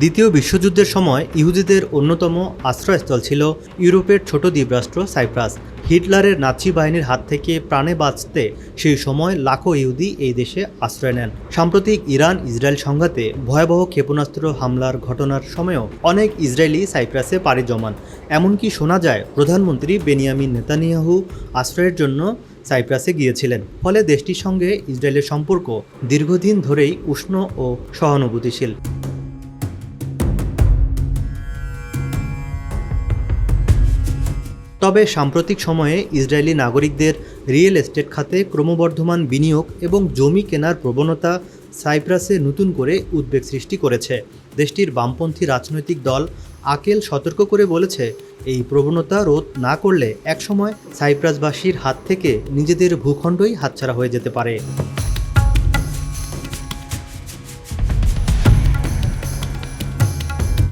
দ্বিতীয় বিশ্বযুদ্ধের সময় ইহুদিদের অন্যতম আশ্রয়স্থল ছিল ইউরোপের ছোট দ্বীপরাষ্ট্র সাইপ্রাস। হিটলারের নাচি বাহিনীর হাত থেকে প্রাণে বাঁচতে সেই সময় লাখো ইহুদি এই দেশে আশ্রয় নেন। সাম্প্রতিক ইরান ইসরায়েল সংঘাতে ভয়াবহ ক্ষেপণাস্ত্র হামলার ঘটনার সময়ও অনেক ইসরায়েলি সাইপ্রাসে পাড়ি জমান। এমনকি শোনা যায়, প্রধানমন্ত্রী বেনিয়ামিন নেতানিয়াহু আশ্রয়ের জন্য সাইপ্রাসে গিয়েছিলেন। ফলে দেশটির সঙ্গে ইসরায়েলের সম্পর্ক দীর্ঘদিন ধরেই উষ্ণ ও সহানুভূতিশীল। তবে সাম্প্রতিক সময়ে ইসরায়েলি নাগরিকদের রিয়েল এস্টেট খাতে ক্রমবর্ধমান বিনিয়োগ এবং জমি কেনার প্রবণতা সাইপ্রাসে নতুন করে উদ্বেগ সৃষ্টি করেছে। দেশটির বামপন্থী রাজনৈতিক দল আকেল সতর্ক করে বলেছে, এই প্রবণতা রোধ না করলে একসময় সাইপ্রাসবাসীর হাত থেকে নিজেদের ভূখণ্ডই হাতছাড়া হয়ে যেতে পারে।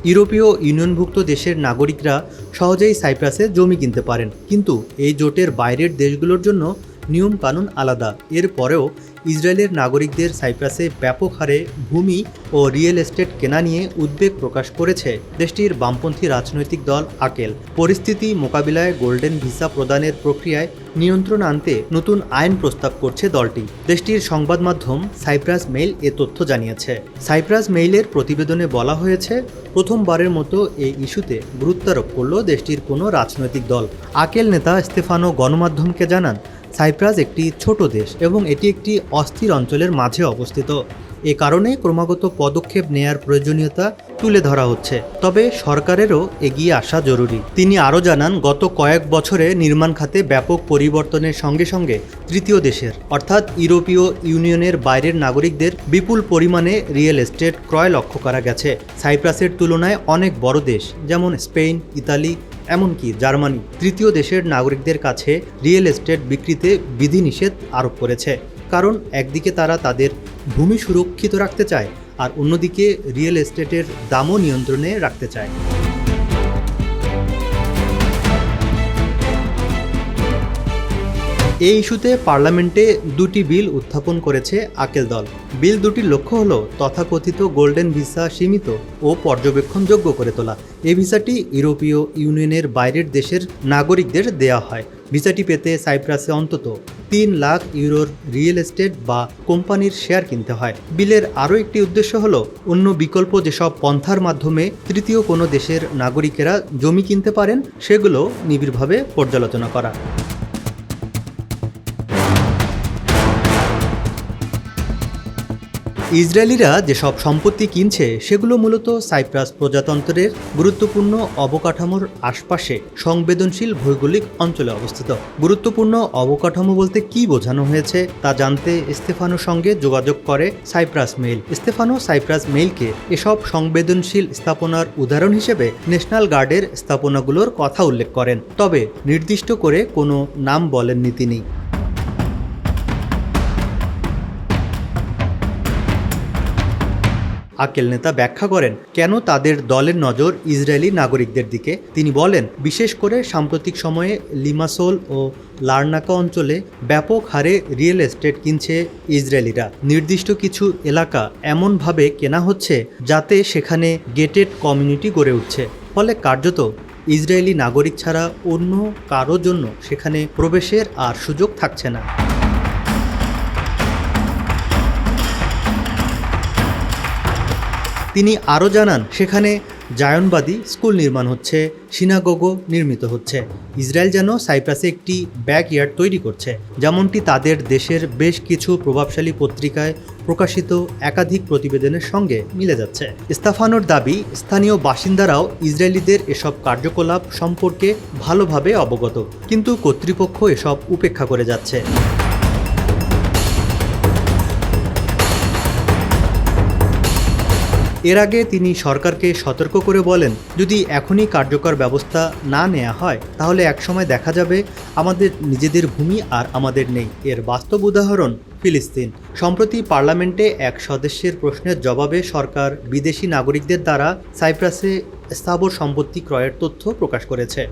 ইউরোপীয় ইউনিয়নভুক্ত দেশের নাগরিকরা সহজেই সাইপ্রাসে জমি কিনতে পারেন। কিন্তু এই জোটের বাইরের দেশগুলোর জন্য নিয়ম কানুন আলাদা এরপরেও ইসরায়েলের নাগরিকদের সাইপ্রাসে ব্যাপক হারে ভূমি ও রিয়েল এস্টেট কেনা নিয়ে উদ্বেগ প্রকাশ করেছে দেশটির বামপন্থী রাজনৈতিক দল আকেল। পরিস্থিতি মোকাবিলায় গোল্ডেন ভিসা প্রদানের প্রক্রিয়ায় নিয়ন্ত্রণ আনতে নতুন আইন প্রস্তাব করছে দলটি। দেশটির সংবাদ মাধ্যম সাইপ্রাস মেইল এ তথ্য জানিয়েছে। সাইপ্রাস মেইলের প্রতিবেদনে বলা হয়েছে, প্রথমবারের মতো এই ইস্যুতে গুরুত্বারোপ করল দেশটির কোনো রাজনৈতিক দল। আকেল নেতা স্তেফানো গণমাধ্যমকে জানান সাইপ্রাস একটি ছোট দেশ এবং এটি একটি অস্থির অঞ্চলের মাঝে অবস্থিত। এ কারণে ক্রমাগত পদক্ষেপ নেয়ার প্রয়োজনীয়তা তুলে ধরা হচ্ছে। তবে সরকারেরও এগিয়ে আসা জরুরি। তিনি আরও জানান, গত কয়েক বছরে নির্মাণ খাতে ব্যাপক পরিবর্তনের সঙ্গে সঙ্গে তৃতীয় দেশের, অর্থাৎ ইউরোপীয় ইউনিয়নের বাইরের নাগরিকদের বিপুল পরিমাণে রিয়েল এস্টেট ক্রয় লক্ষ্য করা গেছে। সাইপ্রাসের তুলনায় অনেক বড় দেশ, যেমন স্পেন, ইতালি এমনকি জার্মানি তৃতীয় দেশের নাগরিকদের কাছে রিয়েল এস্টেট বিক্রিতে বিধিনিষেধ আরোপ করেছে। কারণ একদিকে তারা তাদের ভূমি সুরক্ষিত রাখতে চায়, আর অন্যদিকে রিয়েল এস্টেটের দামও নিয়ন্ত্রণে রাখতে চায়। এই ইস্যুতে পার্লামেন্টে দুটি বিল উত্থাপন করেছে আকেল দল। বিল দুটির লক্ষ্য হল তথাকথিত গোল্ডেন ভিসা সীমিত ও পর্যবেক্ষণযোগ্য করে তোলা। এই ভিসাটি ইউরোপীয় ইউনিয়নের বাইরের দেশের নাগরিকদের দেয়া হয়। ভিসাটি পেতে সাইপ্রাসে অন্তত তিন লাখ ইউরোর রিয়েল এস্টেট বা কোম্পানির শেয়ার কিনতে হয়। বিলের আরও একটি উদ্দেশ্য হল অন্য বিকল্প যেসব পন্থার মাধ্যমে তৃতীয় কোনো দেশের নাগরিকেরা জমি কিনতে পারেন, সেগুলো নিবিড়ভাবে পর্যালোচনা করা। ইসরায়েলিরা যেসব সম্পত্তি কিনছে, সেগুলো মূলত সাইপ্রাস প্রজাতন্ত্রের গুরুত্বপূর্ণ অবকাঠামোর আশপাশে সংবেদনশীল ভৌগোলিক অঞ্চলে অবস্থিত। গুরুত্বপূর্ণ অবকাঠামো বলতে কি বোঝানো হয়েছে, তা জানতে স্তেফানোর সঙ্গে যোগাযোগ করে সাইপ্রাস মেইল। স্তেফানো সাইপ্রাস মেইলকে এসব সংবেদনশীল স্থাপনার উদাহরণ হিসেবে ন্যাশনাল গার্ডের স্থাপনাগুলোর কথা উল্লেখ করেন, তবে নির্দিষ্ট করে কোনো নাম বলেননি তিনি। আকেল নেতা ব্যাখ্যা করেন, কেন তাদের দলের নজর ইসরায়েলি নাগরিকদের দিকে? তিনি বলেন, বিশেষ করে সাম্প্রতিক সময়ে লিমাসোল ও লার্নাকা অঞ্চলে ব্যাপক হারে রিয়েল এস্টেট কিনছে ইসরায়েলিরা। নির্দিষ্ট কিছু এলাকা এমনভাবে কেনা হচ্ছে যাতে সেখানে গেটেড কমিউনিটি গড়ে উঠছে। ফলে কার্যত ইসরায়েলি নাগরিক ছাড়া অন্য কারও জন্য সেখানে প্রবেশের আর সুযোগ থাকছে না। তিনি আরও জানান, সেখানে জায়নবাদী স্কুল নির্মাণ হচ্ছে সিনাগোগো নির্মিত হচ্ছে। ইসরায়েল যেন সাইপ্রাসে একটি ব্যাকইয়ার্ড তৈরি করছে। যেমনটি তাদের দেশের বেশ কিছু প্রভাবশালী পত্রিকায় প্রকাশিত একাধিক প্রতিবেদনের সঙ্গে মিলে যাচ্ছে। স্তাফানোর দাবি, স্থানীয় বাসিন্দারাও ইসরায়েলিদের এসব কার্যকলাপ সম্পর্কে ভালোভাবে অবগত, কিন্তু কর্তৃপক্ষ এসব উপেক্ষা করে যাচ্ছে। এর আগে তিনি সরকারকে সতর্ক করে বলেন, যদি এখনই কার্যকর ব্যবস্থা না নেওয়া হয়, তাহলে একসময় দেখা যাবে আমাদের নিজেদের ভূমি আর আমাদের নেই। এর বাস্তব উদাহরণ ফিলিস্তিন। সম্প্রতি পার্লামেন্টে এক সদস্যের প্রশ্নের জবাবে সরকার বিদেশি নাগরিকদের দ্বারা সাইপ্রাসে স্থাবর সম্পত্তি ক্রয়ের তথ্য প্রকাশ করেছে।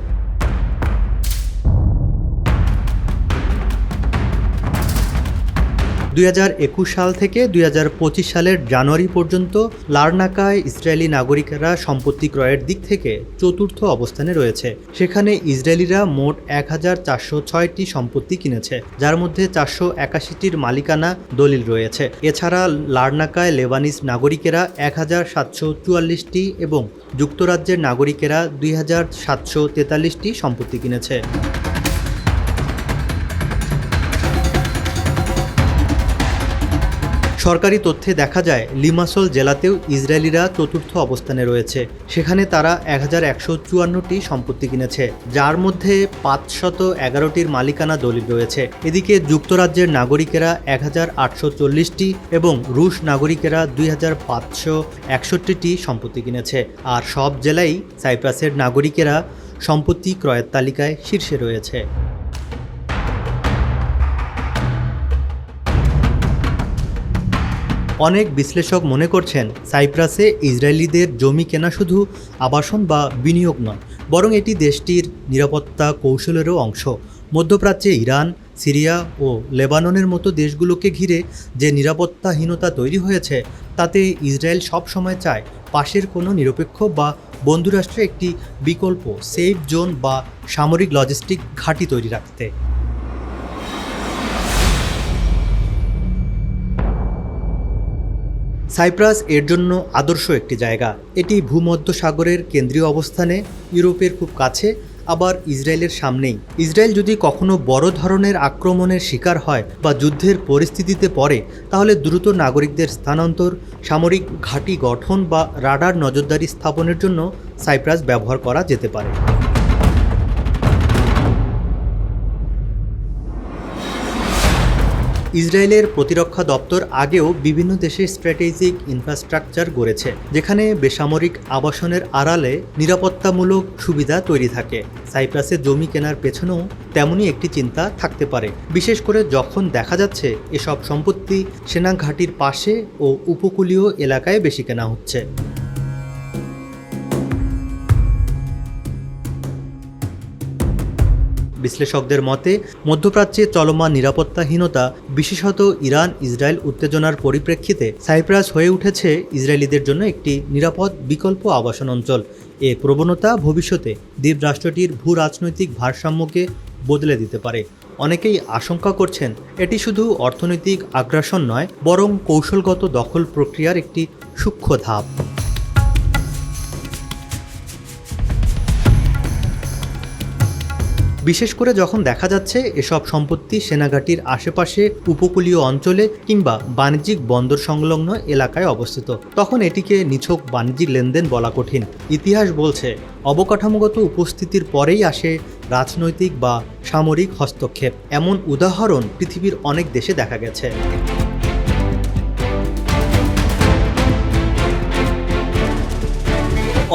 দুই হাজার একুশ সাল থেকে দুই হাজার পঁচিশ সালের জানুয়ারি পর্যন্ত লার্নাকায় ইসরায়েলি নাগরিকেরা সম্পত্তি ক্রয়ের দিক থেকে চতুর্থ অবস্থানে রয়েছে। সেখানে ইসরায়েলিরা মোট এক হাজার চারশো ছয়টি সম্পত্তি কিনেছে, যার মধ্যে চারশো একাশিটির মালিকানা দলিল রয়েছে। এছাড়া লার্নাকায় লেবানিস নাগরিকেরা এক হাজার সাতশো চুয়াল্লিশটি এবং যুক্তরাজ্যের নাগরিকেরা দুই হাজার সাতশো তেতাল্লিশটি সম্পত্তি কিনেছে। সরকারি তথ্যে দেখা যায়, লিমাসল জেলাতেও ইসরায়েলিরা চতুর্থ অবস্থানে রয়েছে। সেখানে তারা এক হাজার একশো চুয়ান্নটি সম্পত্তি কিনেছে, যার মধ্যে পাঁচশত এগারোটির মালিকানা দলিল রয়েছে। এদিকে যুক্তরাজ্যের নাগরিকেরা এক হাজার আটশো চল্লিশটি এবং রুশ নাগরিকেরা দুই হাজার পাঁচশো একষট্টিটি সম্পত্তি কিনেছে। আর সব জেলায় সাইপ্রাসের নাগরিকেরা সম্পত্তি ক্রয়ের তালিকায় শীর্ষে রয়েছে। অনেক বিশ্লেষক মনে করছেন সাইপ্রাসে ইসরায়েলিদের জমি কেনা শুধু আবাসন বা বিনিয়োগ নয়, বরং এটি দেশটির নিরাপত্তা কৌশলেরও অংশ। মধ্যপ্রাচ্যে ইরান, সিরিয়া ও লেবাননের মতো দেশগুলোকে ঘিরে যে নিরাপত্তাহীনতা তৈরি হয়েছে, তাতে ইসরায়েল সব সময় চায় পাশের কোনো নিরপেক্ষ বা বন্ধুরাষ্ট্রে একটি বিকল্প, সেফ জোন বা সামরিক লজিস্টিক ঘাঁটি তৈরি রাখতে। সাইপ্রাস এর জন্য আদর্শ একটি জায়গা। এটি ভূমধ্যসাগরের কেন্দ্রীয় অবস্থানে ইউরোপের খুব কাছে, আবার ইসরায়েলের সামনেই। ইসরায়েল যদি কখনো বড় ধরনের আক্রমণের শিকার হয় বা যুদ্ধের পরিস্থিতিতে পড়ে, তাহলে দ্রুত নাগরিকদের স্থানান্তর, সামরিক ঘাঁটি গঠন বা রাডার নজরদারি স্থাপনের জন্য সাইপ্রাস ব্যবহার করা যেতে পারে। ইসরায়েলের প্রতিরক্ষা দপ্তর আগেও বিভিন্ন দেশে স্ট্র্যাটেজিক ইনফ্রাস্ট্রাকচার গড়েছে, যেখানে বেসামরিক আবাসনের আড়ালে নিরাপত্তামূলক সুবিধা তৈরি থাকে। সাইপ্রাসে জমি কেনার পেছনেও তেমনই একটি চিন্তা থাকতে পারে। বিশেষ করে যখন দেখা যাচ্ছে এসব সম্পত্তি সেনা ঘাঁটির পাশে ও উপকূলীয় এলাকায় বেশি কেনা হচ্ছে। বিশ্লেষকদের মতে, মধ্যপ্রাচ্যে চলমান নিরাপত্তাহীনতা, বিশেষত ইরান, ইসরায়েল উত্তেজনার পরিপ্রেক্ষিতে সাইপ্রাস হয়ে উঠেছে ইসরায়েলিদের জন্য একটি নিরাপদ বিকল্প আবাসন অঞ্চল। এ প্রবণতা ভবিষ্যতে দ্বীপ রাষ্ট্রটির ভূ রাজনৈতিক ভারসাম্যকে বদলে দিতে পারে। অনেকেই আশঙ্কা করছেন, এটি শুধু অর্থনৈতিক আগ্রাসন নয়, বরং কৌশলগত দখল প্রক্রিয়ার একটি সূক্ষ্ম ধাপ। বিশেষ করে যখন দেখা যাচ্ছে এসব সম্পত্তি সেনাঘাটির আশেপাশে উপকূলীয় অঞ্চলে কিংবা বাণিজ্যিক বন্দর সংলগ্ন এলাকায় অবস্থিত, তখন এটিকে নিছক বাণিজ্যিক লেনদেন বলা কঠিন। ইতিহাস বলছে, অবকাঠামোগত উপস্থিতির পরেই আসে রাজনৈতিক বা সামরিক হস্তক্ষেপ। এমন উদাহরণ পৃথিবীর অনেক দেশে দেখা গেছে।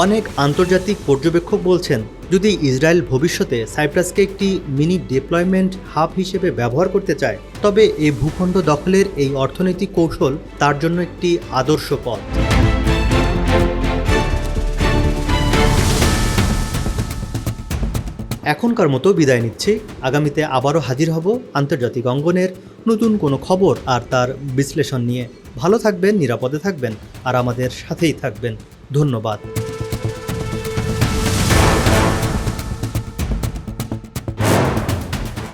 অনেক আন্তর্জাতিক পর্যবেক্ষক বলছেন, যদি ইসরায়েল ভবিষ্যতে সাইপ্রাসকে একটি মিনি ডিপ্লয়মেন্ট হাব হিসেবে ব্যবহার করতে চায়, তবে এই ভূখণ্ড দখলের এই অর্থনৈতিক কৌশল তার জন্য একটি আদর্শ পথ। এখনকার মতো বিদায় নিচ্ছি। আগামীতে আবারও হাজির হব আন্তর্জাতিক অঙ্গনের নতুন কোনো খবর আর তার বিশ্লেষণ নিয়ে। ভালো থাকবেন, নিরাপদে থাকবেন, আর আমাদের সাথেই থাকবেন। ধন্যবাদ।